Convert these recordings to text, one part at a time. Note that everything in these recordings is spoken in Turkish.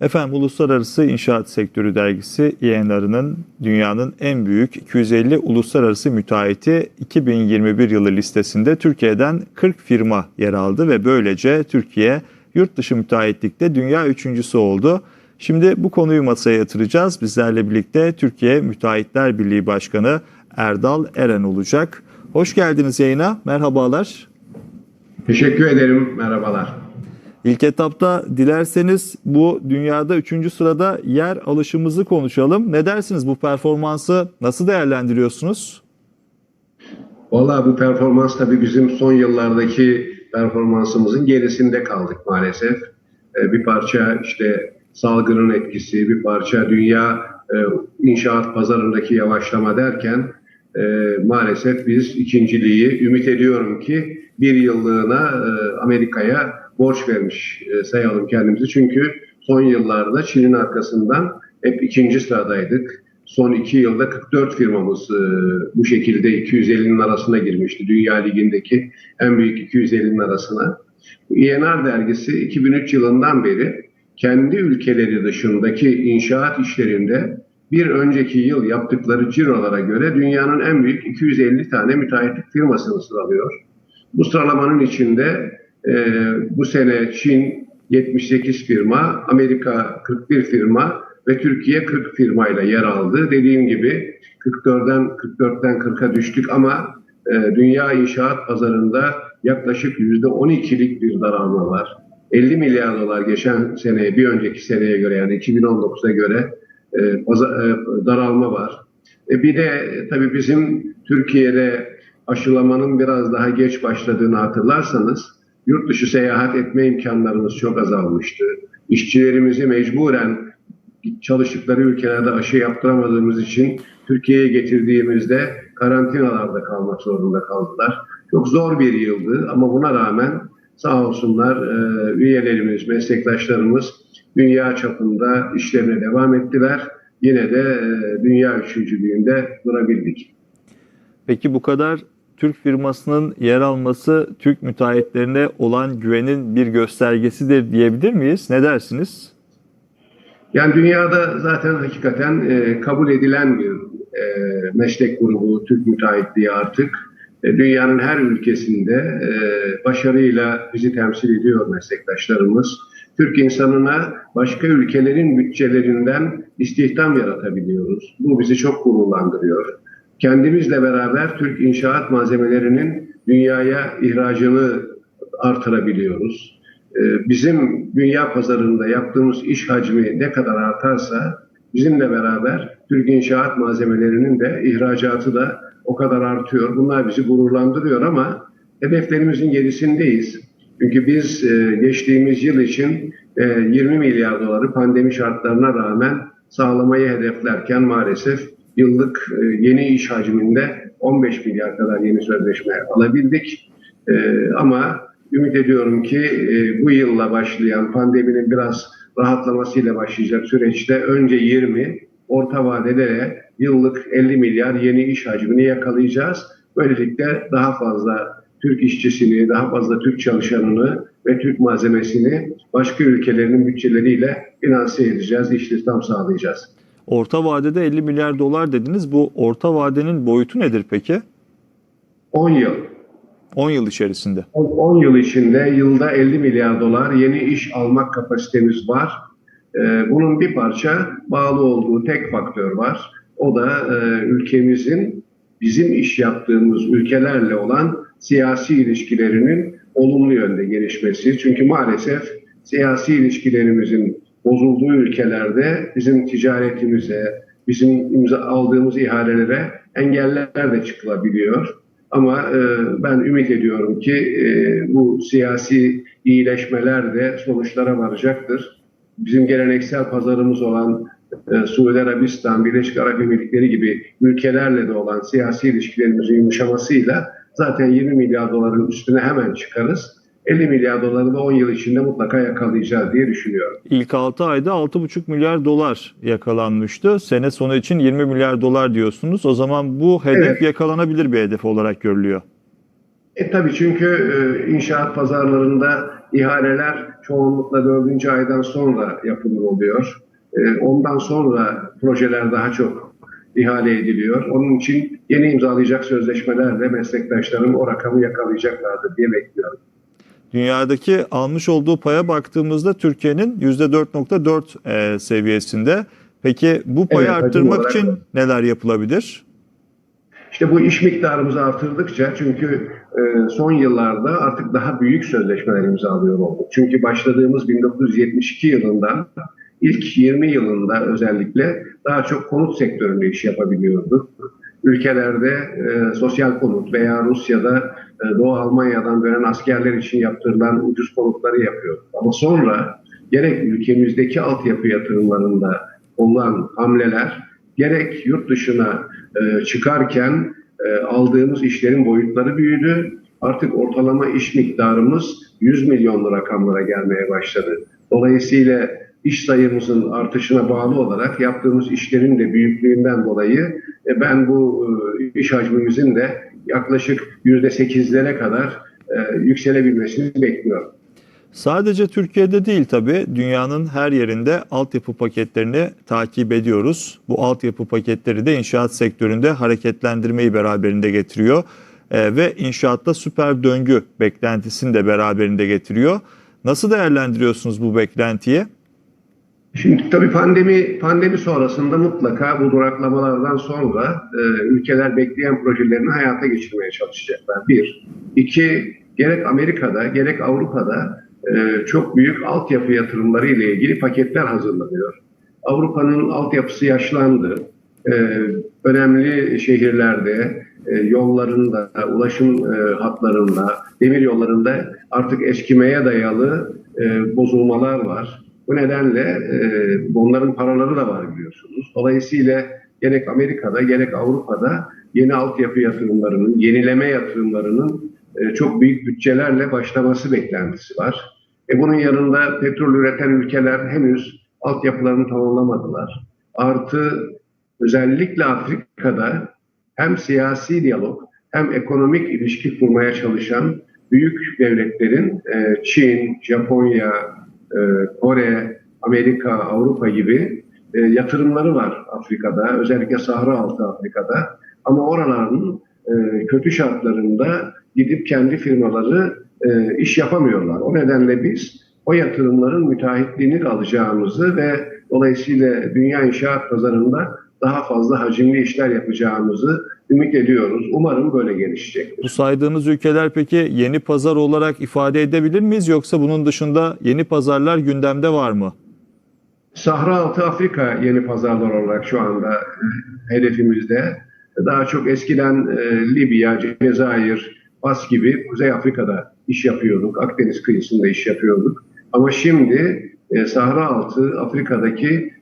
Efendim Uluslararası İnşaat Sektörü Dergisi yayınlarının dünyanın en büyük 250 uluslararası müteahhiti 2021 yılı listesinde Türkiye'den 40 firma yer aldı ve böylece Türkiye yurt dışı müteahhitlikte dünya üçüncüsü oldu. Şimdi bu konuyu masaya yatıracağız. Bizlerle birlikte Türkiye Müteahhitler Birliği Başkanı Erdal Eren olacak. Hoş geldiniz yayına. Merhabalar. Teşekkür ederim. Merhabalar. İlk etapta dilerseniz bu dünyada üçüncü sırada yer alışımızı konuşalım. Ne dersiniz bu performansı nasıl değerlendiriyorsunuz? Vallahi bu performans tabii bizim son yıllardaki performansımızın gerisinde kaldık maalesef. Ee, bir parça işte salgının etkisi, bir parça dünya e, inşaat pazarındaki yavaşlama derken e, maalesef biz ikinciliği ümit ediyorum ki bir yıllığına e, Amerika'ya borç vermiş e, sayalım kendimizi. Çünkü son yıllarda Çin'in arkasından hep ikinci sıradaydık. Son iki yılda 44 firmamız e, bu şekilde 250'nin arasına girmişti. Dünya Ligi'ndeki en büyük 250'nin arasına. INR dergisi 2003 yılından beri kendi ülkeleri dışındaki inşaat işlerinde bir önceki yıl yaptıkları cirolara göre dünyanın en büyük 250 tane müteahhitlik firmasını sıralıyor. Bu sıralamanın içinde e, bu sene Çin 78 firma, Amerika 41 firma ve Türkiye 40 firmayla yer aldı. Dediğim gibi 44'den 44'ten 40'a düştük ama e, dünya inşaat pazarında yaklaşık %12'lik bir daralma var. 50 milyar dolar geçen seneye bir önceki seneye göre yani 2019'a göre e, paza- e, daralma var. E, bir de e, tabii bizim Türkiye'de aşılamanın biraz daha geç başladığını hatırlarsanız yurt dışı seyahat etme imkanlarımız çok azalmıştı. İşçilerimizi mecburen çalıştıkları ülkelerde aşı yaptıramadığımız için Türkiye'ye getirdiğimizde karantinalarda kalmak zorunda kaldılar. Çok zor bir yıldı ama buna rağmen sağ olsunlar e, üyelerimiz, meslektaşlarımız dünya çapında işlerine devam ettiler. Yine de e, dünya üçüncülüğünde durabildik. Peki bu kadar Türk firmasının yer alması Türk müteahhitlerine olan güvenin bir göstergesidir diyebilir miyiz? Ne dersiniz? Yani dünyada zaten hakikaten e, kabul edilen bir e, meslek grubu Türk müteahhitliği artık. E, dünyanın her ülkesinde e, başarıyla bizi temsil ediyor meslektaşlarımız. Türk insanına başka ülkelerin bütçelerinden istihdam yaratabiliyoruz. Bu bizi çok gururlandırıyor. Kendimizle beraber Türk inşaat malzemelerinin dünyaya ihracını artırabiliyoruz. Ee, Bizim dünya pazarında yaptığımız iş hacmi ne kadar artarsa bizimle beraber Türk inşaat malzemelerinin de ihracatı da o kadar artıyor. Bunlar bizi gururlandırıyor ama hedeflerimizin gerisindeyiz. Çünkü biz e, geçtiğimiz yıl için e, 20 milyar doları pandemi şartlarına rağmen sağlamayı hedeflerken maalesef yıllık e, yeni iş hacminde 15 milyar kadar yeni sözleşme alabildik. E, ama ümit ediyorum ki e, bu yılla başlayan pandeminin biraz rahatlamasıyla başlayacak süreçte önce 20, orta vadede de yıllık 50 milyar yeni iş hacmini yakalayacağız. Böylelikle daha fazla Türk işçisini, daha fazla Türk çalışanını ve Türk malzemesini başka ülkelerin bütçeleriyle finanse edeceğiz, istihdam sağlayacağız. Orta vadede 50 milyar dolar dediniz. Bu orta vadenin boyutu nedir peki? 10 yıl. 10 yıl içerisinde. 10 yıl içinde yılda 50 milyar dolar yeni iş almak kapasitemiz var. Ee, Bunun bir parça bağlı olduğu tek faktör var. O da e, ülkemizin bizim iş yaptığımız ülkelerle olan siyasi ilişkilerinin olumlu yönde gelişmesi. Çünkü maalesef siyasi ilişkilerimizin bozulduğu ülkelerde bizim ticaretimize, bizim imza aldığımız ihalelere engeller de çıkılabiliyor. Ama e, ben ümit ediyorum ki e, bu siyasi iyileşmeler de sonuçlara varacaktır. Bizim geleneksel pazarımız olan e, Suudi Arabistan, Birleşik Arap Emirlikleri gibi ülkelerle de olan siyasi ilişkilerimizin yumuşamasıyla zaten 20 milyar doların üstüne hemen çıkarız. 50 milyar doları da 10 yıl içinde mutlaka yakalayacağız diye düşünüyorum. İlk 6 ayda 6,5 milyar dolar yakalanmıştı. Sene sonu için 20 milyar dolar diyorsunuz. O zaman bu hedef Evet. yakalanabilir bir hedef olarak görülüyor. E tabii çünkü e, inşaat pazarlarında ihaleler çoğunlukla dördüncü aydan sonra yapılır oluyor. E, ondan sonra projeler daha çok ihale ediliyor. Onun için yeni imzalayacak sözleşmelerle meslektaşlarım o rakamı yakalayacaklardır diye bekliyorum. Dünyadaki almış olduğu paya baktığımızda Türkiye'nin %4.4 e, seviyesinde. Peki bu payı Evet, arttırmak için neler yapılabilir? İşte bu iş miktarımızı artırdıkça çünkü e, son yıllarda artık daha büyük sözleşmeler imzalıyor olduk. Çünkü başladığımız 1972 yılından ilk 20 yılında özellikle daha çok konut sektöründe iş yapabiliyorduk. Ülkelerde e, sosyal konut veya Rusya'da e, Doğu Almanya'dan dönen askerler için yaptırılan ucuz konutları yapıyorduk. Ama sonra gerek ülkemizdeki altyapı yatırımlarında olan hamleler gerek yurt dışına e, çıkarken e, aldığımız işlerin boyutları büyüdü. Artık ortalama iş miktarımız 100 milyonlu rakamlara gelmeye başladı. Dolayısıyla iş sayımızın artışına bağlı olarak yaptığımız işlerin de büyüklüğünden dolayı e, ben bu e, iş hacmimizin de yaklaşık %8'lere kadar e, yükselebilmesini bekliyorum. Sadece Türkiye'de değil tabii dünyanın her yerinde altyapı paketlerini takip ediyoruz. Bu altyapı paketleri de inşaat sektöründe hareketlendirmeyi beraberinde getiriyor. Ee, ve inşaatta süper döngü beklentisini de beraberinde getiriyor. Nasıl değerlendiriyorsunuz bu beklentiyi? Şimdi tabii pandemi pandemi sonrasında mutlaka bu duraklamalardan sonra e, ülkeler bekleyen projelerini hayata geçirmeye çalışacaklar. Bir. iki gerek Amerika'da gerek Avrupa'da e, çok büyük altyapı yatırımları ile ilgili paketler hazırlanıyor. Avrupa'nın altyapısı yaşlandı. E, önemli şehirlerde e, yollarında, ulaşım e, hatlarında, demir yollarında artık eskimeye dayalı e, bozulmalar var. Bu nedenle e, bunların paraları da var biliyorsunuz. Dolayısıyla gerek Amerika'da gerek Avrupa'da yeni altyapı yatırımlarının, yenileme yatırımlarının e, çok büyük bütçelerle başlaması beklentisi var. E, bunun yanında petrol üreten ülkeler henüz altyapılarını tamamlamadılar. Artı özellikle Afrika'da hem siyasi diyalog hem ekonomik ilişki kurmaya çalışan büyük devletlerin e, Çin, Japonya, Kore, Amerika, Avrupa gibi e, yatırımları var Afrika'da. Özellikle Sahra altı Afrika'da. Ama oraların e, kötü şartlarında gidip kendi firmaları e, iş yapamıyorlar. O nedenle biz o yatırımların müteahhitliğini alacağımızı ve dolayısıyla dünya inşaat pazarında daha fazla hacimli işler yapacağımızı ümit ediyoruz. Umarım böyle gelişecektir. Bu saydığınız ülkeler peki yeni pazar olarak ifade edebilir miyiz yoksa bunun dışında yeni pazarlar gündemde var mı? Sahra altı Afrika yeni pazarlar olarak şu anda e, hedefimizde. Daha çok eskiden e, Libya, Cezayir, Fas gibi Kuzey Afrika'da iş yapıyorduk. Akdeniz kıyısında iş yapıyorduk. Ama şimdi e, Sahra altı Afrika'daki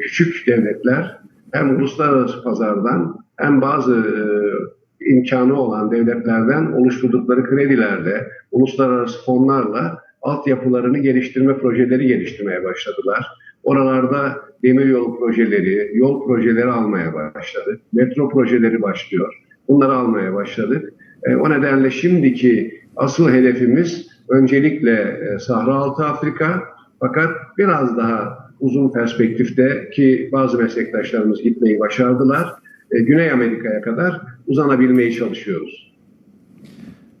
küçük devletler hem uluslararası pazardan hem bazı e, imkanı olan devletlerden oluşturdukları kredilerle, uluslararası fonlarla altyapılarını geliştirme projeleri geliştirmeye başladılar. Oralarda demiryolu projeleri, yol projeleri almaya başladık. Metro projeleri başlıyor. Bunları almaya başladık. E, o nedenle şimdiki asıl hedefimiz öncelikle e, Sahra Altı Afrika fakat biraz daha uzun perspektifte ki bazı meslektaşlarımız gitmeyi başardılar. E, Güney Amerika'ya kadar uzanabilmeyi çalışıyoruz.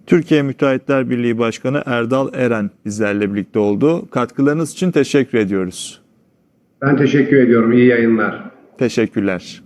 Türkiye Müteahhitler Birliği Başkanı Erdal Eren bizlerle birlikte oldu. Katkılarınız için teşekkür ediyoruz. Ben teşekkür ediyorum. İyi yayınlar. Teşekkürler.